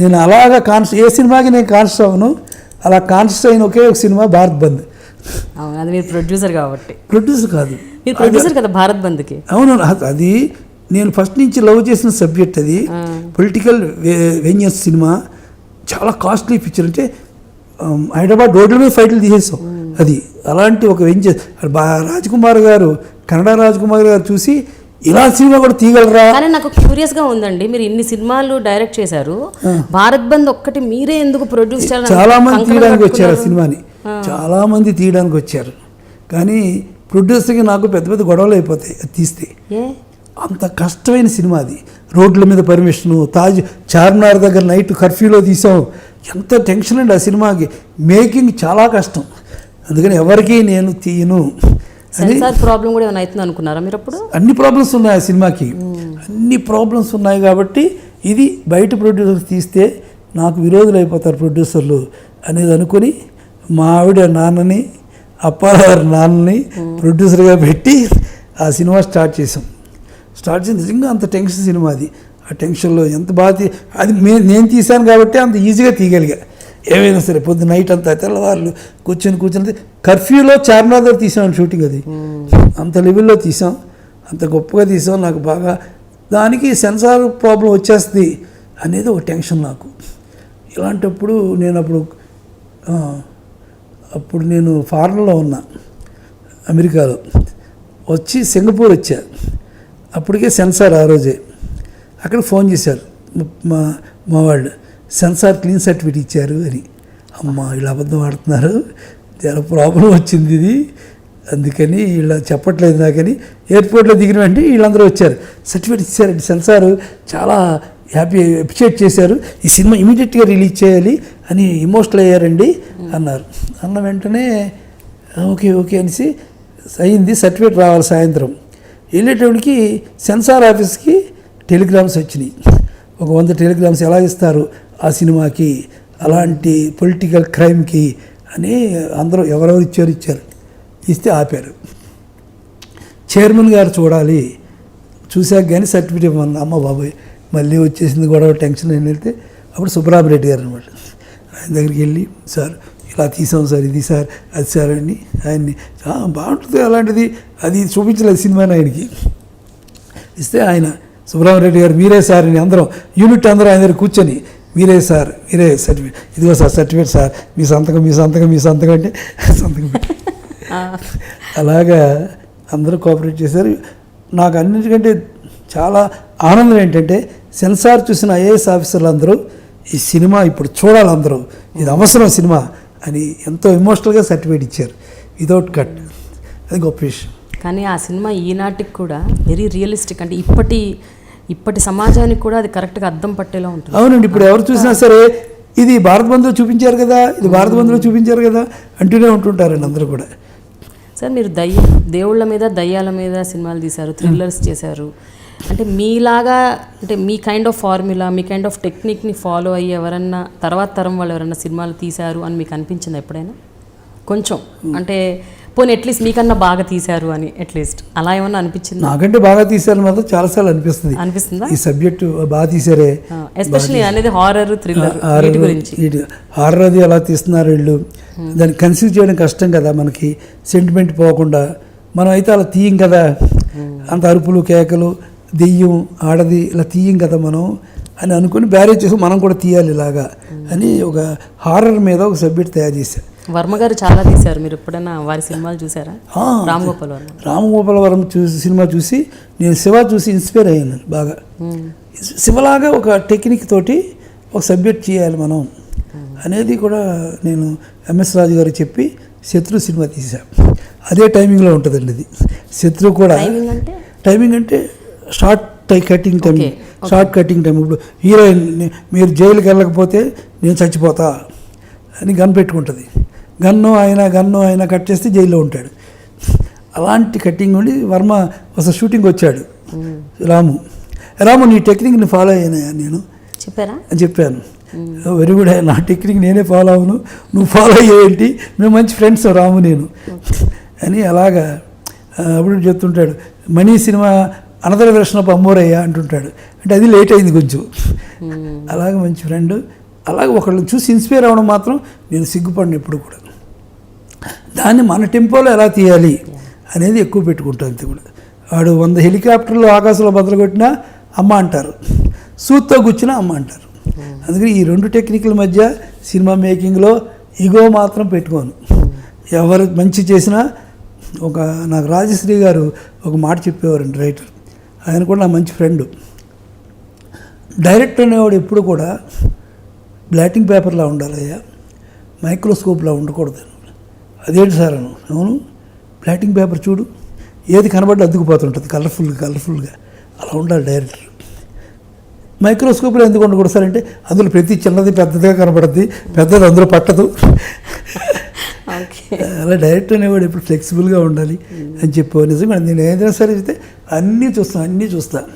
నేను అలాగా కాన్స్ ఏ సినిమాకి నేను కాన్షియస్ అవ్వను అలా కాన్షియస్ అయిన ఒకే ఒక సినిమా భారత్ బంద్. అవును అది మీరు ప్రొడ్యూసర్ కాబట్టి. ప్రొడ్యూసర్ కాదు. మీరు ప్రొడ్యూసర్ కదా భారత్ బంద్కి. అవును అది నేను ఫస్ట్ నుంచి లవ్ చేసిన సబ్జెక్ట్ అది. పొలిటికల్ వెంజర్స్ సినిమా చాలా కాస్ట్లీ పిక్చర్. అంటే హైదరాబాద్ రోడ్ల మీద ఫైట్లు తీసేసాం. అది అలాంటి ఒక వెంజర్ రాజ్కుమార్ గారు కన్నడ రాజ్కుమార్ గారు చూసి ఇలా సినిమా కూడా తీయగలరా? కానీ నాకు క్యూరియస్గా ఉందండి. మీరు ఇన్ని సినిమాలు డైరెక్ట్ చేశారు. భారత్ బంద్ ఒక్కటి మీరే ఎందుకు ప్రొడ్యూస్ చేయాలని చాలా మంది తీయడానికి వచ్చారు ఆ? సినిమాని. చాలా మంది తీయడానికి వచ్చారు. కానీ ప్రొడ్యూసర్కి నాకు పెద్ద పెద్ద గొడవలు అయిపోతాయి అది తీస్తే. అంత కష్టమైన సినిమా అది. రోడ్ల మీద పర్మిషను తాజ్ చార్మినార్ దగ్గర నైట్ కర్ఫ్యూలో తీసాం ఎంత టెన్షన్ అండి ఆ సినిమాకి. మేకింగ్ చాలా కష్టం. అందుకని ఎవరికి నేను తీయను. సెన్సార్ ప్రాబ్లం కూడా ఏమైనా అవుతుంది అనుకున్నారా మీరు అప్పుడు? అన్ని ప్రాబ్లమ్స్ ఉన్నాయి ఆ సినిమాకి. అన్ని ప్రాబ్లమ్స్ ఉన్నాయి కాబట్టి ఇది బయట ప్రొడ్యూసర్ తీస్తే నాకు విరోధులు అయిపోతారు ప్రొడ్యూసర్లు అనేది అనుకుని మా ఆవిడ నాన్నని అప్పారావు నాన్నని ప్రొడ్యూసర్గా పెట్టి ఆ సినిమా స్టార్ట్ చేసాం స్టార్ట్ చేసి నిజంగా అంత టెన్షన్ సినిమా అది. ఆ టెన్షన్లో ఎంత బాగా అది నేను తీశాను కాబట్టి అంత ఈజీగా తీయగలిగా. ఏమైనా సరే పొద్దు నైట్ అంతా తెల్లవారులు కూర్చొని కూర్చొని కర్ఫ్యూలో చార్మినార్ దగ్గర తీసాం షూటింగ్ అది. అంత లెవెల్లో తీసాం. అంత గొప్పగా తీసాం. నాకు బాగా దానికి సెన్సార్ ప్రాబ్లం వచ్చేస్తుంది అనేది ఒక టెన్షన్ నాకు. ఇలాంటప్పుడు నేను అప్పుడు అప్పుడు నేను ఫారెన్లో ఉన్నా అమెరికాలో. వచ్చి సింగపూర్ వచ్చా. అప్పటికే సెన్సార్ ఆ రోజే. అక్కడ ఫోన్ చేశారు. మా మా వాళ్ళు. సెన్సార్ క్లీన్ సర్టిఫికేట్ ఇచ్చారు అని. అమ్మ వీళ్ళు అబద్ధం ఆడుతున్నారు. చాలా ప్రాబ్లం వచ్చింది ఇది. అందుకని వీళ్ళ చెప్పట్లేదు నాకని ఎయిర్పోర్ట్లో దిగిన వెంటనే వీళ్ళందరూ వచ్చారు. సర్టిఫికేట్ ఇచ్చారండి సెన్సార్. చాలా హ్యాపీ అప్రిషియేట్ చేశారు. ఈ సినిమా ఇమీడియట్గా రిలీజ్ చేయాలి అని ఇమోషనల్ అయ్యారండి అన్నారు. అన్న వెంటనే ఓకే ఓకే అనేసి అయింది. సర్టిఫికేట్ రావాలి సాయంత్రం. వెళ్ళేటప్పటికి సెన్సార్ ఆఫీస్కి టెలిగ్రామ్స్ వచ్చినాయి. ఒక వంద టెలిగ్రామ్స్ ఎలా ఇస్తారు? ఆ సినిమాకి అలాంటి పొలిటికల్ క్రైమ్కి అని అందరూ ఎవరెవరు ఇచ్చారు ఇచ్చారు. ఇస్తే ఆపారు. చైర్మన్ గారు చూడాలి. చూశాక కానీ సర్టిఫికేట్ ఇవ్వమన్నా అమ్మ బాబాయ్ మళ్ళీ వచ్చేసింది గొడవ టెన్షన్ అని వెళ్తే అప్పుడు సుబ్రహ్మరెడ్డి గారు అనమాట. ఆయన దగ్గరికి వెళ్ళి సార్ ఇలా తీసాం సార్ ఇది సార్ అది సార్ అని ఆయన్ని బాగుంటుంది అలాంటిది అది చూపించలేదు సినిమాని ఆయనకి. ఇస్తే ఆయన సుబ్రహ్మరెడ్డి గారు మీరే సార్ అని అందరం యూనిట్ అందరూ ఆయన దగ్గర కూర్చొని మీరే సార్ మీరే సర్టిఫికేట్ ఇదిగో సార్ సర్టిఫికేట్ సార్ మీ సంతకం మీ సంతకం మీ సంతకం అంటే సంతకం అలాగా అందరూ కోఆపరేట్ చేశారు. నాకు అన్నిటికంటే చాలా ఆనందం ఏంటంటే సెన్సార్ చూసిన ఐఏఎస్ ఆఫీసర్లు అందరూ ఈ సినిమా ఇప్పుడు చూడాలి అందరూ ఇది అవసరం సినిమా అని ఎంతో ఎమోషనల్గా సర్టిఫికేట్ ఇచ్చారు. Without cut. అది గొప్ప విషయం. కానీ ఆ సినిమా ఈనాటికి కూడా వెరీ రియలిస్టిక్. అంటే ఇప్పటి ఇప్పటి సమాజానికి కూడా అది కరెక్ట్గా అద్దం పట్టేలా ఉంటుంది. అవునండి ఇప్పుడు ఎవరు చూసినా సరే ఇది భారత బంధులో చూపించారు కదా ఇది భారత బంధులో చూపించారు కదా అంటూనే ఉంటుంటారండి అందరూ కూడా. సార్ మీరు దయ్య దేవుళ్ళ మీద దయ్యాల మీద సినిమాలు తీశారు థ్రిల్లర్స్ చేశారు. అంటే మీలాగా అంటే మీ కైండ్ ఆఫ్ ఫార్ములా మీ కైండ్ ఆఫ్ టెక్నిక్ని ఫాలో అయ్యి ఎవరన్నా తర్వాత తరం వాళ్ళు ఎవరన్నా సినిమాలు తీశారు అని మీకు అనిపించింది ఎప్పుడైనా? కొంచెం. అంటే పోనీ అట్లీస్ట్ మీకన్నా బాగా తీశారు అని అట్లీస్ట్ అలా ఏమన్నా అనిపించింది? నాకంటే బాగా తీశారని మాత్రం చాలాసార్లు అనిపిస్తుంది. అనిపిస్తుందా? ఈ సబ్జెక్టు బాగా తీశారే. ఎస్పెషల్లీ అనేది హారర్ థ్రిల్లర్ గురించి. హారర్ అది ఎలా తీస్తున్నారు వీళ్ళు? దాన్ని కన్సీవ్ చేయడం కష్టం కదా మనకి. సెంటిమెంట్ పోకుండా. మనం అయితే అలా తీయం కదా. అంత అరుపులు కేకలు దెయ్యం ఆడది ఇలా తీయం కదా మనం అని అనుకుని బ్యారేజ్ చేసి మనం కూడా తీయాలి ఇలాగా అని ఒక హారర్ మీద ఒక సబ్జెక్ట్ తయారు చేశాను వర్మ గారు చాలా తీశారు. మీరు ఎప్పుడైనా వారి సినిమాలు చూసారా రామ్ గోపాల్ వర్మ. రామగోపాలవరం చూసి సినిమా చూసి నేను శివ చూసి ఇన్స్పైర్ అయ్యాను బాగా. శివలాగా ఒక టెక్నిక్ తోటి ఒక సబ్జెక్ట్ చేయాలి మనం అనేది కూడా నేను ఎంఎస్ రాజు గారు చెప్పి శత్రు సినిమా తీసా అదే టైమింగ్లో ఉంటుందండి ఇది. శత్రు కూడా టైమింగ్ అంటే? షార్ట్ టై cutting time. Short cutting time. ఇప్పుడు హీరోయిన్ మీరు జైలుకి వెళ్ళకపోతే నేను చచ్చిపోతా అని గన్ పెట్టుకుంటుంది. గన్ను ఆయన గన్ను ఆయన కట్ చేస్తే జైల్లో ఉంటాడు. అలాంటి కటింగ్ ఉండి వర్మ అసలు షూటింగ్ వచ్చాడు. రాము. రాము నీ టెక్నిక్ని ఫాలో అయ్యానయ్యా నేను? చెప్పారా? అని చెప్పాను. వెరీ గుడ్ నా టెక్నిక్ నేనే ఫాలో అవును. నువ్వు ఫాలో అయ్యేంటి? మేము మంచి ఫ్రెండ్స్ రాము నేను. అని అలాగా అప్పుడు చెప్తుంటాడు. మనీ సినిమా అనదర్ ఆఫ్ అమ్మోరయ్య అంటుంటాడు. అంటే అది లేట్ అయింది కొంచెం. అలాగే మంచి ఫ్రెండ్. అలాగే ఒకళ్ళని చూసి ఇన్స్పైర్ అవ్వడం మాత్రం నేను సిగ్గుపడిన ఎప్పుడు కూడా. దాన్ని మన టెంపోలో ఎలా తీయాలి అనేది ఎక్కువ పెట్టుకుంటాను అంతే కూడా. వాడు వంద హెలికాప్టర్లు ఆకాశంలో బదలగొట్టినా అమ్మ అంటారు. సూత్తో కూర్చున్నా అమ్మ అంటారు. అందుకని ఈ రెండు టెక్నిక్ల మధ్య సినిమా మేకింగ్లో ఇగో మాత్రం పెట్టుకోను. ఎవరు మంచి చేసినా ఒక నాకు రాజశ్రీ గారు ఒక మాట చెప్పేవారండి రైటర్. ఆయన కూడా నా మంచి ఫ్రెండ్. డైరెక్టర్ అనేవాడు ఎప్పుడు కూడా బ్లాటింగ్ పేపర్లా ఉండాలయ్యా. మైక్రోస్కోప్లా ఉండకూడదు. అదేంటి సార్ అను? అవును. బ్లాటింగ్ పేపర్ చూడు. ఏది కనబడి అద్దుకుపోతుంటుంది. కలర్ఫుల్గా కలర్ఫుల్గా. అలా ఉండాలి డైరెక్టర్. మైక్రోస్కోప్లో ఎందుకు ఉండకూడదు సార్ అంటే అందులో ప్రతి చిన్నది పెద్దదిగా కనబడుద్ది. పెద్దది అందులో పట్టదు. అలా డైరెక్టర్ అనేవాడు ఎప్పుడు ఫ్లెక్సిబుల్గా ఉండాలి అని చెప్పేవాడు. నిజంగా నేను ఏదైనా సరే అయితే అన్నీ చూస్తాను అన్నీ చూస్తాను